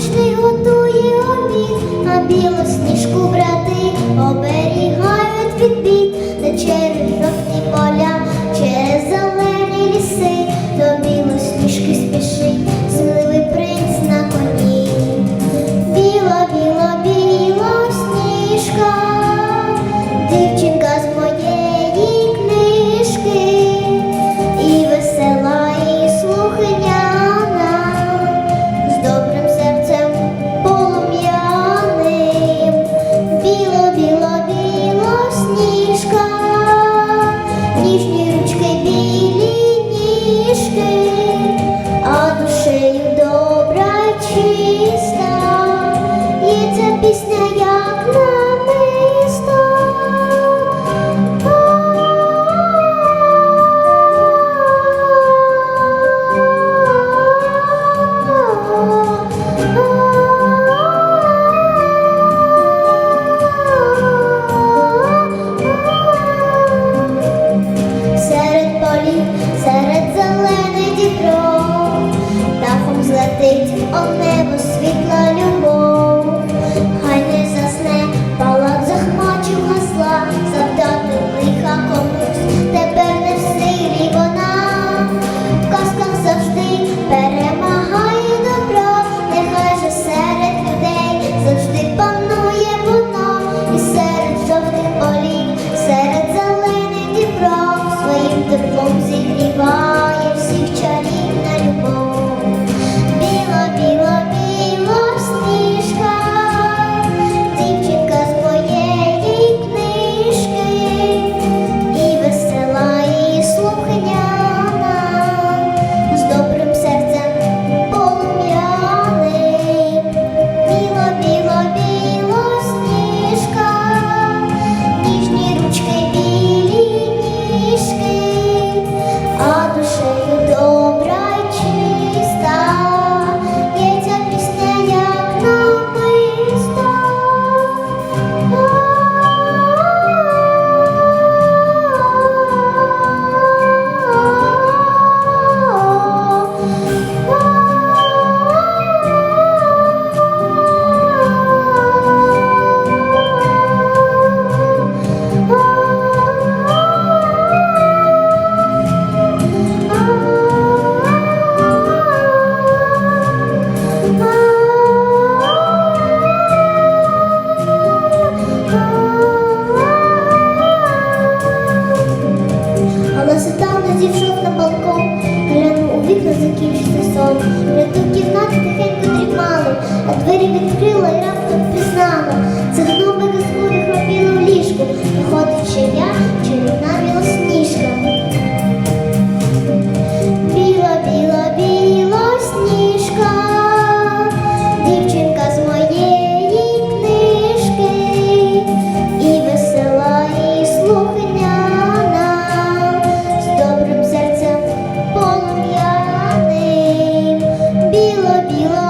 Павучний готує обід, а білосніжку брати оберігають від бід. на черві. 없네. Сонце зійшов на балкон, глянув у вікна, закінчився сон. Ряду кімнат тихенько дрімали, а двері відкрила і раптом. 赢了。